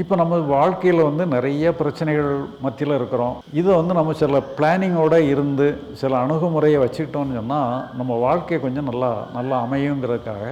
இப்போ நம்ம வாழ்க்கையில் வந்து நிறைய பிரச்சனைகள் மத்தியில் இருக்கிறோம். இதை வந்து நம்ம சில பிளானிங்கோடு இருந்து சில அணுகுமுறையை வச்சுக்கிட்டோம்னு சொன்னால் நம்ம வாழ்க்கை கொஞ்சம் நல்லா நல்லா அமையுங்கிறதுக்காக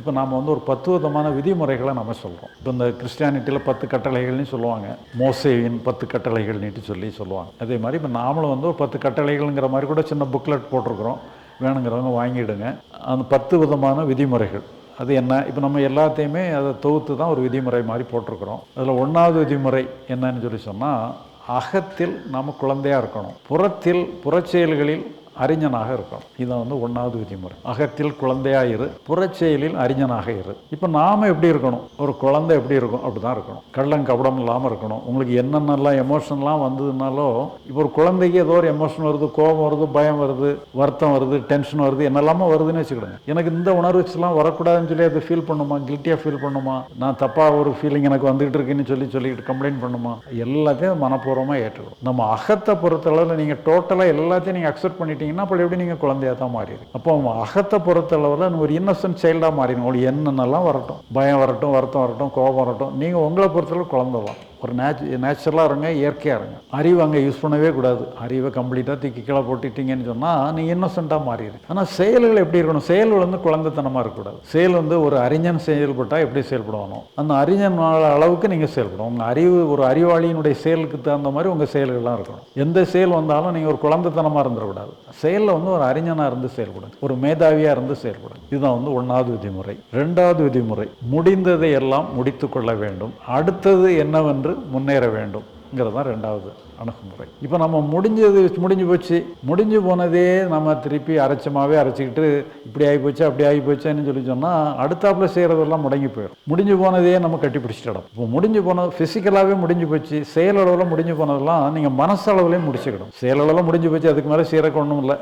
இப்போ நாம் வந்து ஒரு பத்து விதமான விதிமுறைகளை நம்ம சொல்கிறோம் இப்போ இந்த கிறிஸ்டியானிட்டியில் பத்து கட்டளைகள்னு சொல்லுவாங்க. மோசேவின் பத்து கட்டளைகள்னுட்டு சொல்லி சொல்லுவாங்க. அதே மாதிரி இப்போ நாமளும் வந்து ஒரு பத்து கட்டளைகள்ங்கிற மாதிரி கூட சின்ன புக்லெட் போட்டிருக்கிறோம். வேணுங்கிறவங்க வாங்கிடுங்க. அந்த பத்து விதமான விதிமுறைகள். அது என்ன? இப்போ நம்ம எல்லாத்தையுமே அதை தொகுத்து தான் ஒரு விதிமுறை மாதிரி போட்டிருக்கிறோம். அதில் ஒன்றாவது விதிமுறை என்னன்னு சொல்லி சொன்னால் அகத்தில் நாம் குழந்தையாக இருக்கணும். புறத்தில் புறச்செயல்களில் அறிஞனாக இருக்கணும் இதான் வந்து ஒன்றாவது விதிமுறை. அகத்தில் குழந்தையாக இரு புறச்செயலில் அறிஞனாக இரு. இப்போ நாம் எப்படி இருக்கணும்? ஒரு குழந்தை எப்படி இருக்கும்? அப்படி தான் இருக்கணும். கள்ளம் கபடம் இல்லாமல் இருக்கணும். உங்களுக்கு என்னென்னலாம் எமோஷன்லாம் வந்ததுனாலோ இப்போ ஒரு குழந்தைக்கு ஏதோ ஒரு எமோஷன் வருது கோபம் வருது பயம் வருது வருத்தம் வருது டென்ஷன் வருது என்னெல்லாமோ வருதுன்னு வச்சுக்கிடுங்க எனக்கு இந்த உணர்வுலாம் வரக்கூடாதுன்னு சொல்லி அதை ஃபீல் பண்ணுமா? கில்ட்டியாக ஃபீல் பண்ணுமா? நான் தப்பாக ஒரு ஃபீலிங் எனக்கு வந்துகிட்டு இருக்குன்னு சொல்லி சொல்லிட்டு கம்ப்ளைண்ட் பண்ணுமா? எல்லாத்தையும் மனப்பூர்வமாக ஏற்றுக்கணும். நம்ம அகத்தை பொறுத்தளவில் நீங்கள் டோட்டலாக எல்லாத்தையும் நீங்கள் அக்செப்ட் பண்ணிட்டீங்கன்னா அப்போ எப்படி நீங்கள் குழந்தையாக தான் மாறிடு அப்போ அகத்தை பொறுத்தளவில் ஒரு இன்னசென்ட் சைல்டாக மாறிடும் உங்களுக்கு என்னென்னலாம் வரட்டும். பயம் வரட்டும் வருத்தம் வரட்டும் கோபம் வரட்டும். நீங்கள் உங்களை பொறுத்தளவு குழந்தை தான். ஒரு நேச்சு நேச்சுரலாக இருங்க இயற்கையாக இருங்க. அறிவு அங்கே யூஸ் பண்ணவே கூடாது. அறிவை கம்ப்ளீட்டாக தூக்கி கீழே போட்டுட்டீங்கன்னு சொன்னால் நீ இன்னசென்ட்டாக மாறிடு ஆனால் செயல்கள் எப்படி இருக்கணும்? செயல்கள் வந்து குழந்தைத்தனமாக இருக்கக்கூடாது. செயல் வந்து ஒரு அறிஞன் செயல்பட்டால் எப்படி செயல்படுவானோ அந்த அறிஞன் அளவுக்கு நீங்கள் செயல்படும் உங்கள் அறிவு ஒரு அறிவாளியினுடைய செயலுக்கு தகுந்த மாதிரி உங்கள் செயல்கள்லாம் இருக்கணும். எந்த செயல் வந்தாலும் நீங்கள் ஒரு குழந்தைத்தனமாக இருந்துடக்கூடாது. செயலில் வந்து ஒரு அறிஞனாக இருந்து செயல்படும் ஒரு மேதாவியாக இருந்து செயல்படும் இதுதான் வந்து ஒன்றாவது விதிமுறை. ரெண்டாவது விதிமுறை. முடிந்ததை எல்லாம் முடித்து கொள்ள வேண்டும். அடுத்தது என்னவென்று முன்னேற வேண்டும்ங்கிறது தான் ரெண்டாவது அணுகுமுறை. இப்போ நம்ம முடிஞ்சது முடிஞ்சு போச்சு. முடிஞ்சு போனதே நம்ம திருப்பி அரைச்சமாகவே அரைச்சிக்கிட்டு இப்படி ஆகி போச்சு அப்படி ஆகி போச்சேன்னு சொல்லி சொன்னால் அடுத்தாப்புல செய்கிறதெல்லாம் முடங்கி போயிடும் முடிஞ்சு போனதே நம்ம கட்டி பிடிச்சிட்டோம் இப்போ முடிஞ்சு போனது ஃபிசிக்கலாகவே முடிஞ்சு போச்சு. செயலளவில் முடிஞ்சு போனதெல்லாம் நீங்கள் மனசளவுலேயும் முடிச்சுக்கிடும் செயலளவில் முடிஞ்சு போச்சு அதுக்கு மேலே செய்கிறக்கு ஒன்றும் இல்லை.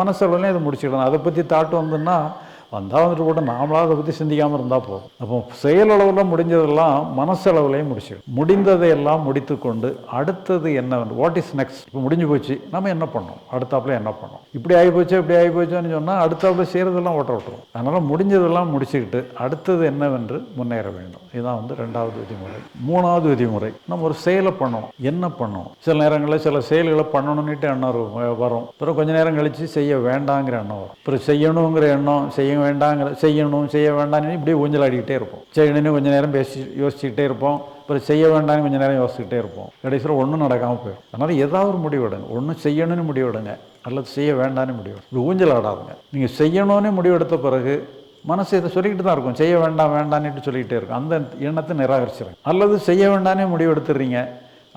மனசளவுலேயும் அதை முடிச்சுக்கிடணும். அதை பற்றி தாட்டு வந்துன்னா வந்தால் வந்துட்டு கூட நாமளாக அதை பற்றி சிந்திக்காமல் இருந்தால் போதும். அப்போ செயலளவில் முடிஞ்சதெல்லாம் மனசளவுலையும் முடிச்சிடும் முடிந்ததை எல்லாம் முடித்து கொண்டு அடுத்தது என்ன வாட் இஸ் நெக்ஸ்ட் இப்போ முடிஞ்சு போச்சு. நம்ம என்ன பண்ணோம்? அடுத்தாப்புல என்ன பண்ணோம்? இப்படி ஆகி போச்சு இப்படி ஆகி போச்சோன்னு சொன்னால் அடுத்தாப்புல செய்கிறதெல்லாம் ஓட்ட விட்டுரும். அதனால் முடிஞ்சதெல்லாம் முடிச்சுக்கிட்டு அடுத்தது என்னவென்று முன்னேற வேண்டும். இதுதான் வந்து ரெண்டாவது விதிமுறை. மூணாவது விதிமுறை. நம்ம ஒரு செயலை பண்ணணும். என்ன பண்ணணும்? சில நேரங்களில் சில செயல்களை பண்ணணும்னுட்டு எண்ணம் வரும். வரும். பிறகு கொஞ்ச நேரம் கழித்து செய்ய வேண்டாங்கிற எண்ணம் வரும். அப்புறம் செய்யணுங்கிற எண்ணம் செய்ய வேண்டாங்கிற செய்யணும் செய்ய வேண்டாம்னு இப்படியே ஊஞ்சலாடிக்கிட்டே இருப்போம். செய்யணும்னு கொஞ்ச நேரம் பேசி யோசிச்சுக்கிட்டே இருப்போம். அப்புறம் செய்ய வேண்டாம்னு கொஞ்ச நேரம் யோசிச்சுக்கிட்டே இருப்போம். கடைசியில் ஒன்றும் நடக்காமல் போயிடும். அதனால் ஏதாவது ஒரு முடிவெடுங்க ஒன்றும் செய்யணும்னு முடிவெடுங்க அல்லது செய்ய வேண்டாம்னு முடிவு இப்படி ஊஞ்சல் ஆடாதுங்க நீங்கள் செய்யணும்னு முடிவெடுத்த பிறகு மனசு இதை சொல்லிக்கிட்டு தான் இருக்கும். செய்ய வேண்டாம் வேண்டான்னுட்டு சொல்லிக்கிட்டே இருக்கும். அந்த எண்ணத்தை நிராகரிச்சிருங்க. அல்லது செய்ய வேண்டானே முடிவெடுத்துடுறீங்க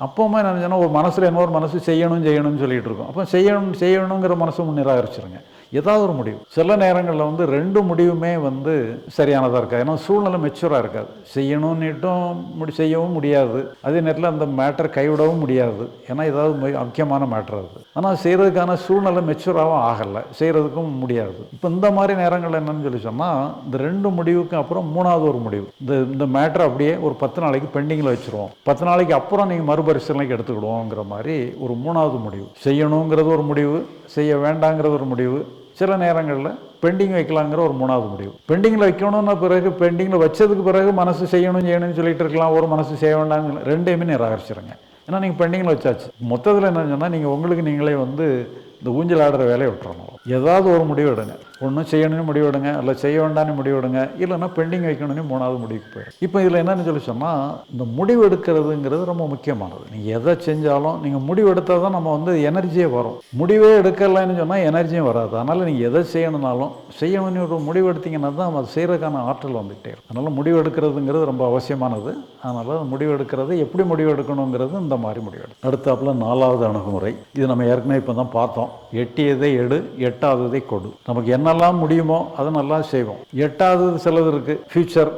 அப்போவுமே என்ன ஒரு மனசில் இன்னொரு மனசு செய்யணும் செய்யணும்னு சொல்லிட்டு இருக்கும். அப்போ செய்யணும் செய்யணுங்கிற மனசும் நிராகரிச்சிருங்க. ஏதாவது ஒரு முடிவு. சில நேரங்களில் வந்து ரெண்டு முடிவுமே வந்து சரியானதாக இருக்காது. ஏன்னா சூழ்நிலை மெச்சூராக இருக்காது. செய்யணும்னுட்டும் முடி செய்யவும் முடியாது. அதே நேரத்தில் அந்த மேட்டர் கைவிடவும் முடியாது. ஏன்னா ஏதாவது முக்கியமான மேட்டர் அது. ஆனால் செய்கிறதுக்கான சூழ்நிலை மெச்சூராகவும் ஆகலை. செய்கிறதுக்கும் முடியாது. இப்போ இந்த மாதிரி நேரங்கள் என்னன்னு சொல்லி சொன்னால் இந்த ரெண்டு முடிவுக்கு அப்புறம் மூணாவது ஒரு முடிவு. இந்த இந்த மேட்டர் அப்படியே ஒரு பத்து நாளைக்கு பெண்டிங்கில் வச்சுருவோம். பத்து நாளைக்கு அப்புறம் நீங்கள் மறுபரிசீலனைக்கு எடுத்துக்கிடுவோங்கிற மாதிரி ஒரு மூணாவது முடிவு. செய்யணுங்கிறது ஒரு முடிவு செய்ய வேண்டாங்கிறது ஒரு முடிவு சில நேரங்களில் பெண்டிங் வைக்கலாங்கிற ஒரு மூணாவது முடிவு. பெண்டிங்கில் வைக்கணும்னா பிறகு பெண்டிங்கில் வச்சதுக்கு பிறகு மனசு செய்யணும் செய்யணும்னு சொல்லிட்டு இருக்கலாம். ஒரு மனசு செய்ய வேண்டாம்னு ரெண்டையுமே நிராகரிச்சிருங்க. ஏன்னா நீங்கள் பெண்டிங்கில் வச்சாச்சு. மொத்தத்தில் என்ன சொன்னால் நீங்கள் உங்களுக்கு நீங்களே வந்து இந்த ஊஞ்சல் ஆடுற வேலையை விட்டுறணும். ஏதாவது ஒரு முடிவு எடுங்க. ஒன்றும் செய்யணும்னு முடிவுவிடுங்க இல்லை செய்ய வேண்டாம்னு முடிவிடுங்க இல்லைன்னா பெண்டிங் வைக்கணும்னு மூணாவது முடிவுக்கு போயிடும் இப்போ இதில் என்னென்னு சொல்லி சொன்னால் இந்த முடிவு எடுக்கிறதுங்கிறது ரொம்ப முக்கியமானது. நீங்கள் எதை செஞ்சாலும் நீங்கள் முடிவு எடுத்தால் தான் நம்ம வந்து எனர்ஜியே வரும். முடிவே எடுக்கலைன்னு சொன்னால் எனர்ஜியும் வராது. அதனால் நீங்கள் எதை செய்யணும்னாலும் செய்யணும்னு ஒரு முடிவு எடுத்தீங்கன்னா தான் அது செய்கிறதுக்கான ஆற்றல் வந்துகிட்டே இருக்கும். அதனால் முடிவு எடுக்கிறதுங்கிறது ரொம்ப அவசியமானது. அதனால் முடிவு எடுக்கிறது எப்படி முடிவு எடுக்கணுங்கிறது இந்த மாதிரி முடிவு எடுக்கும் அடுத்தாப்புல நாலாவது அணுகுமுறை. இது நம்ம ஏற்கனவே இப்போ தான் பார்த்தோம். எட்டியதை எடு எட்டாததை கொடு. நமக்கு என்ன என்னெல்லாம் முடியுமோ அதை நல்லா செய்வோம். எட்டாவது சிலது இருக்குது ஃப்யூச்சர்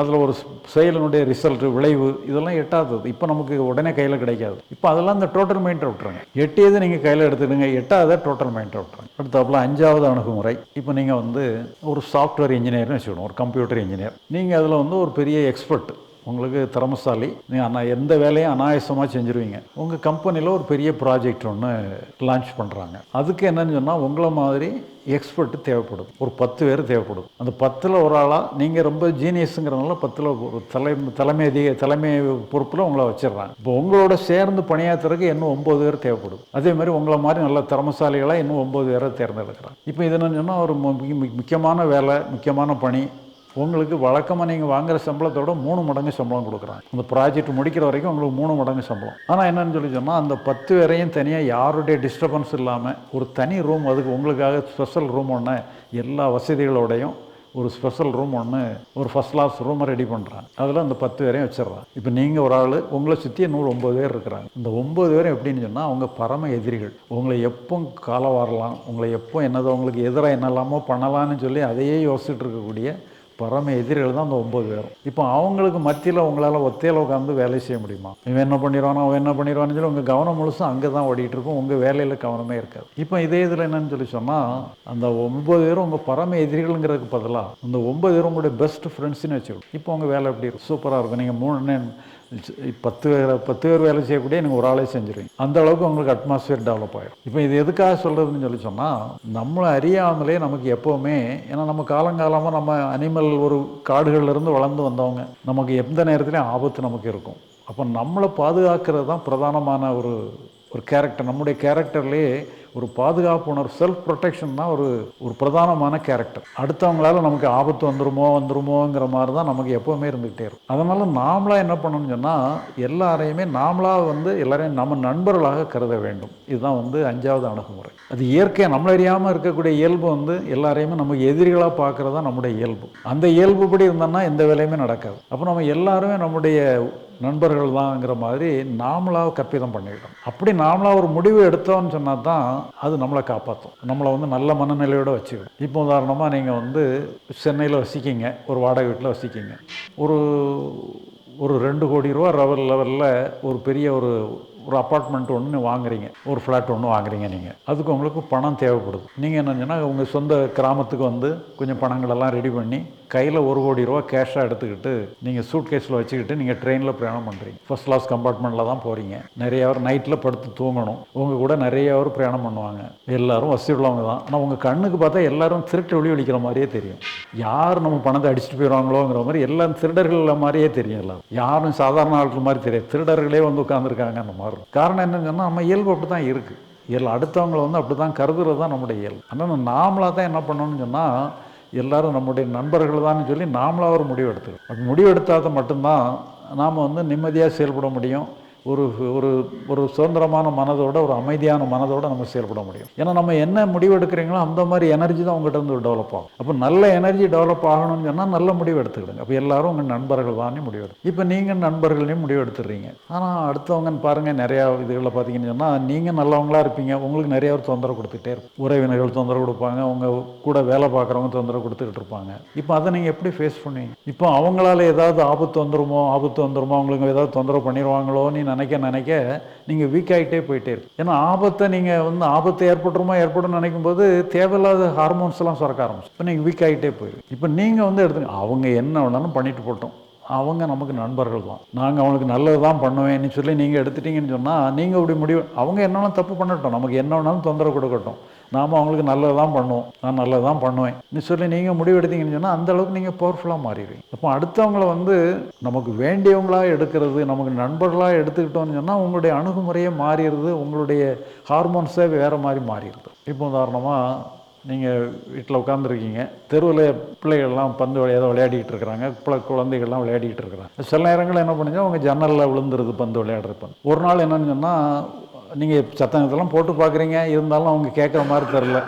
அதில் ஒரு செயலினுடைய ரிசல்ட் விளைவு இதெல்லாம் எட்டாதது இப்போ நமக்கு உடனே கையில் கிடைக்காது. இப்போ அதெல்லாம் இந்த டோட்டல் மைண்டை விட்டுருங்க எட்டியது நீங்கள் கையில் எடுத்துடுங்க. எட்டாவது டோட்டல் மைண்டை விட்டுருங்க அடுத்தாப்புல அஞ்சாவது அணுகுமுறை. இப்போ நீங்கள் வந்து ஒரு சாஃப்ட்வேர் இன்ஜினியர்னு வச்சுக்கணும். ஒரு கம்ப்யூட்டர் இன்ஜினியர் நீங்கள் அதில் வந்து ஒரு பெரிய எக்ஸ்பர்ட் உங்களுக்கு திறமசாலி. நீங்கள் ஆனால் எந்த வேலையும் அனாயசமாக செஞ்சுருவீங்க. உங்கள் கம்பெனியில் ஒரு பெரிய ப்ராஜெக்ட் ஒன்று லான்ச் பண்ணுறாங்க அதுக்கு என்னன்னு சொன்னால் உங்களை மாதிரி எக்ஸ்பர்ட் தேவைப்படும். ஒரு பத்து பேர் தேவைப்படும். அந்த பத்தில் ஒரு ஆளாக நீங்கள் ரொம்ப ஜீனியஸுங்கிறதுனால பத்தில் ஒரு தலை தலைமை அதிக தலைமை பொறுப்பில் உங்களை வச்சிடுறாங்க இப்போ உங்களோட சேர்ந்து பணியாற்றுறதுக்கு இன்னும் ஒம்பது பேர் தேவைப்படும். அதே மாதிரி உங்களை மாதிரி நல்ல திறமசாலிகளாக இன்னும் ஒம்பது பேரை தேர்ந்தெடுக்கிறாங்க. இப்போ இது என்னன்னு சொன்னால் ஒரு முக்கியமான வேலை முக்கியமான பணி உங்களுக்கு வழக்கமாக நீங்கள் வாங்குற சம்பளத்தோட மூணு மடங்கு சம்பளம் கொடுக்குறாங்க. அந்த ப்ராஜெக்ட் முடிக்கிற வரைக்கும் உங்களுக்கு மூணு மடங்கு சம்பளம். ஆனால் என்னன்னு சொல்லி சொன்னால் அந்த பத்து பேரையும் தனியாக யாருடைய டிஸ்டர்பன்ஸ் இல்லாமல் ஒரு தனி ரூம் அதுக்கு உங்களுக்காக ஸ்பெஷல் ரூம் ஒன்று எல்லா வசதிகளோடையும் ஒரு ஸ்பெஷல் ரூம் ஒன்று ஒரு ஃபஸ்ட் கிளாஸ் ரூமை ரெடி பண்ணுறான் அதில் அந்த பத்து பேரையும் வச்சிடறான் இப்போ நீங்கள் ஒரு ஆள் உங்களை சுற்றி நூறு ஒம்பது பேர் இருக்கிறாங்க. இந்த ஒம்பது பேரும் எப்படின்னு சொன்னால் அவங்க பரம எதிரிகள். உங்களை எப்போ காலம் வரலாம் உங்களை எப்போ என்னதோ உங்களுக்கு எதிராக என்னெல்லாமோ பண்ணலான்னு சொல்லி அதையே யோசிச்சுட்டு இருக்கக்கூடிய பரம எதிரிகள் தான் அந்த ஒம்பது பேரும். இப்போ அவங்களுக்கு மத்தியில் உங்களால் ஒத்தையில் உட்காந்து வேலை செய்ய முடியுமா? இவன் என்ன பண்ணிடுவானோ அவன் என்ன பண்ணிடுவான்னு சொல்லி உங்கள் கவனம் முழுசும் அங்கே தான் ஓடிட்டு இருக்கும். உங்கள் வேலையில் கவனமே இருக்காது. இப்போ இதே இதில் என்னன்னு சொல்லி சொன்னால் அந்த ஒம்பது பேரும் உங்கள் பரம எதிரிகள்ங்கிறதுக்கு பதிலாக அந்த ஒம்பது பேரும் உங்களுடைய பெஸ்ட் ஃப்ரெண்ட்ஸ்னு வச்சுக்கணும். இப்போ உங்கள் வேலை எப்படி இருக்கும்? சூப்பராக இருக்கும். நீங்கள் மூணு பத்து பேர் பத்து பேர் வேலை செய்யக்கூடிய நீங்கள் ஒரு ஆளே செஞ்சுருவீங்க. அந்த அளவுக்கு உங்களுக்கு அட்மாஸ்பியர் டெவலப் ஆகிடும் இப்போ இது எதுக்காக சொல்கிறதுன்னு சொல்லி சொன்னால் நம்மளை அறியாமலே நமக்கு எப்போவுமே ஏன்னா நம்ம காலங்காலமாக நம்ம அனிமல் ஒரு காடுகள்லேருந்து வளர்ந்து வந்தவங்க. நமக்கு எந்த நேரத்துலையும் ஆபத்து நமக்கு இருக்கும். அப்போ நம்மளை பாதுகாக்கிறது தான் பிரதானமான ஒரு ஒரு கேரக்டர் நம்முடைய கேரக்டர்லேயே ஒரு பாதுகாப்பு உணர்வு செல்ஃப் ப்ரொடெக்ஷன் தான் ஒரு ஒரு பிரதானமான கேரக்டர் அடுத்தவங்களால நமக்கு ஆபத்து வந்துருமோ வந்துருமோங்கிற மாதிரி தான் நமக்கு எப்போவுமே இருந்துகிட்டே இருக்கும். அதனால் நாமளாக என்ன பண்ணணும்னு சொன்னால் எல்லாரையுமே நாமளாக வந்து எல்லாரையும் நம்ம நண்பர்களாக கருத வேண்டும். இதுதான் வந்து அஞ்சாவது அணுகுமுறை. அது இயற்கை நம்மள அறியாமல் இருக்கக்கூடிய இயல்பு வந்து எல்லாரையுமே நமக்கு எதிரிகளாக பார்க்குறது தான் நம்முடைய இயல்பு. அந்த இயல்புப்படி இருந்தோம்னா எந்த வேலையுமே நடக்காது. அப்போ நம்ம எல்லாருமே நம்முடைய நண்பர்கள் தான்ங்கிற மாதிரி நாமளாக கற்பிதம் பண்ணிக்கிட்டோம். அப்படி நாமளாக ஒரு முடிவு எடுத்தோம்னு சொன்னால் தான் அது நம்மளை காப்பாற்றும் நம்மளை வந்து நல்ல மனநிலையோடு வச்சுக்கணும் இப்போ உதாரணமாக நீங்கள் வந்து சென்னையில் வசிக்கிங்க ஒரு வாடகை வீட்டில் வசிக்கிங்க. ஒரு ஒரு ரெண்டு கோடி ரூபா லெவல் லெவலில் ஒரு பெரிய ஒரு ஒரு அப்பார்ட்மெண்ட் ஒன்று வாங்குறீங்க. ஒரு ஃப்ளாட் ஒன்று வாங்குறீங்க நீங்கள் அதுக்கு உங்களுக்கு பணம் தேவைப்படுது. நீங்கள் என்னன்னா உங்கள் சொந்த கிராமத்துக்கு வந்து கொஞ்சம் பணங்களெல்லாம் ரெடி பண்ணி கையில் ஒரு கோடி ரூபா கேஷாக எடுத்துக்கிட்டு நீங்கள் சூட் கேஸில் வச்சுக்கிட்டு நீங்கள் ட்ரெயினில் பிரயாணம் பண்ணுறீங்க ஃபர்ஸ்ட் கிளாஸ் கம்பார்ட்மெண்ட்டில் தான் போகிறீங்க நிறைய ஹவர் நைட்டில் படுத்து தூங்கணும். உங்கள் கூட நிறைய ஹவர் பிரயாணம் பண்ணுவாங்க. எல்லாரும் வசதி உள்ளவங்க தான். ஆனால் உங்கள் கண்ணுக்கு பார்த்தா எல்லாரும் திருட்டு ஒளி ஒழிக்கிற மாதிரியே தெரியும். யார் நம்ம பணத்தை அடிச்சுட்டு போயிடுவாங்களோங்கிற மாதிரி எல்லாம் திருடர்கள் மாதிரியே தெரியும் எல்லாரும். யாரும் சாதாரண ஆட்கள் மாதிரி தெரியாது. திருடர்களே வந்து உட்காந்துருக்காங்க அந்த மாதிரி காரணம் என்னன்னு சொன்னால் நம்ம இயல்பு அப்படி தான் இருக்குது இயல்பு அடுத்தவங்களை வந்து அப்படி தான் கருதுறது தான் நம்முடைய இயல்பு. ஆனால் நாமளாக தான் என்ன பண்ணணும்னு சொன்னால் எல்லாரும் நம்முடைய நண்பர்கள் தான் சொல்லி நாமளாக ஒரு முடிவு எடுத்துக்கணும் அப்படி முடிவு எடுத்தால் மட்டும்தான் நாம் வந்து நிம்மதியாக செயல்பட முடியும். ஒரு ஒரு ஒரு சுதந்திரமான மனதோட ஒரு அமைதியான மனதோட நம்ம செயல்பட முடியும். ஏன்னா நம்ம என்ன முடிவு எடுக்கிறீங்களோ அந்த மாதிரி எனர்ஜி தான் உங்கள்கிட்ட இருந்து டெவலப் ஆகும். அப்போ நல்ல எனர்ஜி டெவலப் ஆகணும்னு சொன்னால் நல்ல முடிவு எடுத்துக்கிடுங்க. அப்போ எல்லாரும் உங்கள் நண்பர்கள் தானே முடிவு எடுக்கும் இப்போ நீங்கள் நண்பர்களையும் முடிவு எடுத்துடுறீங்க ஆனால் அடுத்தவங்கன்னு பாருங்கள் நிறையா இதுகளில் பார்த்தீங்கன்னு சொன்னால் நீங்கள் நல்லவங்களா இருப்பீங்க. உங்களுக்கு நிறைய ஒரு தொந்தரவு கொடுத்துட்டே இருக்கும் உறவினர்கள் தொந்தரவு கொடுப்பாங்க. உங்கள் கூட வேலை பார்க்குறவங்க தொந்தரவு கொடுத்துக்கிட்டு இருப்பாங்க. இப்போ அதை நீங்கள் எப்படி ஃபேஸ் பண்ணுவீங்க? இப்போ அவங்களால ஏதாவது ஆபத்து வந்துருமோ ஆபத்து வந்துருமோ அவங்களுக்கு ஏதாவது தொந்தரவு பண்ணிடுவாங்களோன்னு நினைக்க நினைக்க நீங்கள் வீக் ஆகிட்டே போயிட்டே இருக்கு. ஏன்னா ஆபத்தை நீங்கள் வந்து ஆபத்தை ஏற்பட்டுருமோ ஏற்படும் நினைக்கும் போது தேவையில்லாத ஹார்மோன்ஸ்லாம் சுரக்க ஆரம்பிச்சு இப்போ நீங்கள் வீக் ஆகிட்டே போயிடும் இப்போ நீங்கள் வந்து எடுத்துங்க அவங்க என்ன வேணாலும் பண்ணிட்டு போட்டோம். அவங்க நமக்கு நண்பர்கள் தான். நாங்கள் அவங்களுக்கு நல்லது தான் பண்ணுவேன்னு சொல்லி நீங்கள் எடுத்துட்டீங்கன்னு சொன்னால் நீங்கள் இப்படி முடிவு அவங்க என்ன வேணாலும் தப்பு பண்ணட்டும். நமக்கு என்ன வேணாலும் தொந்தரவு கொடுக்கட்டும். நாம் அவங்களுக்கு நல்லது தான் பண்ணுவோம். நான் நல்லது தான் பண்ணுவேன். நீ சொல்லி நீங்கள் முடிவெடுத்தீங்கன்னு சொன்னால் அந்த அளவுக்கு நீங்கள் பவர்ஃபுல்லாக மாறிடுவீங்க. அப்போ அடுத்தவங்களை வந்து நமக்கு வேண்டியவங்களாக எடுக்கிறது நமக்கு நண்பர்களாக எடுத்துக்கிட்டோம்னு சொன்னால் உங்களுடைய அணுகுமுறையே மாறிடுது உங்களுடைய ஹார்மோன்ஸே வேறு மாதிரி மாறிடுது. இப்போ உதாரணமாக நீங்கள் வீட்டில் உட்காந்துருக்கீங்க தெருவில் பிள்ளைகள்லாம் பந்து விளையாத ஏதோ விளையாடிட்டு இருக்கிறாங்க. பிள்ளை குழந்தைகள்லாம் விளையாடிட்டு இருக்கிறாங்க. சில நேரங்களில் என்ன பண்ணுங்க அவங்க ஜன்னலில் விழுந்துருது பந்து விளையாடுற பந்து ஒரு நாள் என்னன்னு சொன்னால் நீங்கள் சத்தங்கத்தெல்லாம் போட்டு பார்க்குறீங்க. இருந்தாலும் அவங்க கேட்குற மாதிரி தெரில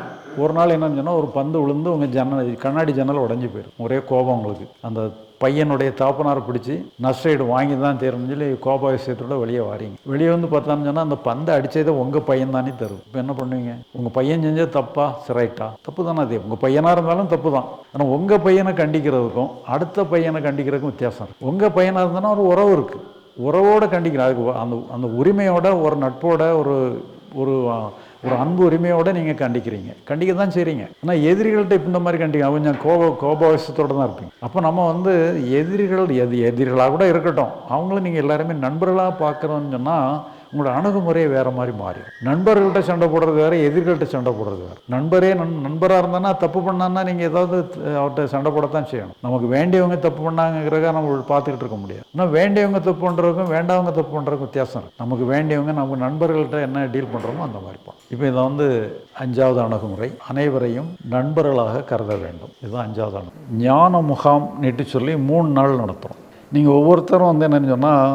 ஒரு நாள் என்னன்னு சொன்னால் ஒரு பந்து விழுந்து உங்கள் ஜன்னல் கண்ணாடி ஜன்னல் உடஞ்சி போயிடும். ஒரே கோபம் உங்களுக்கு. அந்த பையனுடைய தாப்பனாரை பிடிச்சி நஷ்டஈடு வாங்கி தான் தீரணும்னு சொல்லி கோபாயசத்தோட வெளியே வாரீங்க. வெளியே வந்து பார்த்தான்னு சொன்னால் அந்த பந்தை அடித்ததை உங்கள் பையன் தானே தரும். இப்போ என்ன பண்ணுவீங்க? உங்கள் பையன் செஞ்சது தப்பா? சிரைட்டா தப்பு தானே அது. உங்கள் பையனாக இருந்தாலும் தப்பு தான். ஆனால் உங்கள் பையனை கண்டிக்கிறதுக்கும் அடுத்த பையனை கண்டிக்கிறதுக்கும் வித்தியாசம் இருக்குது உங்கள் பையனாக இருந்தாலும் ஒரு உறவு இருக்குது உறவோடு கண்டிக்கிறேன். அதுக்கு அந்த அந்த உரிமையோட ஒரு நட்போட ஒரு ஒரு ஒரு அன்பு உரிமையோடு நீங்கள் கண்டிக்கிறீங்க. கண்டிக்க தான் செய்கிறீங்க ஆனால் எதிரிகள்கிட்ட இப்போ இந்த மாதிரி கண்டிக்க கொஞ்சம் கோப கோபாவசத்தோடு தான் இருப்பீங்க. அப்போ நம்ம வந்து எதிரிகள் எது எதிரிகளாக கூட இருக்கட்டும். அவங்களும் நீங்கள் எல்லாருமே நண்பர்களாக பார்க்குறோன்னு சொன்னால் உங்களோட அணுகுமுறையே வேறு மாதிரி மாறிடும் நண்பர்கள்ட்ட சண்டை போடுறது வேறு எதிர்கள்ட்ட சண்டை போடுறது வேறு. நண்பரே நண் நண்பராக இருந்தானா தப்பு பண்ணான்னா நீங்கள் ஏதாவது அவர்கிட்ட சண்டை போடத்தான் செய்யணும். நமக்கு வேண்டியவங்க தப்பு பண்ணாங்கிறத நம்ம பார்த்துக்கிட்டு இருக்க முடியாது. ஆனால் வேண்டியவங்க தப்பு பண்ணுறதுக்கும் வேண்டாவங்க தப்பு பண்ணுறதுக்கும் வித்தியாசம் இருக்குது நமக்கு வேண்டியவங்க நம்ம நண்பர்கள்ட்ட என்ன டீல் பண்ணுறோமோ அந்த மாதிரி இப்போ இப்போ இதை வந்து அஞ்சாவது அணுகுமுறை. அனைவரையும் நண்பர்களாக கருத வேண்டும். இதுதான் அஞ்சாவது அணுகு ஞான முகாம் நெட்டு சொல்லி மூணு நாள் நடத்துகிறோம் நீங்கள் ஒவ்வொருத்தரும் வந்து என்னென்னு சொன்னால்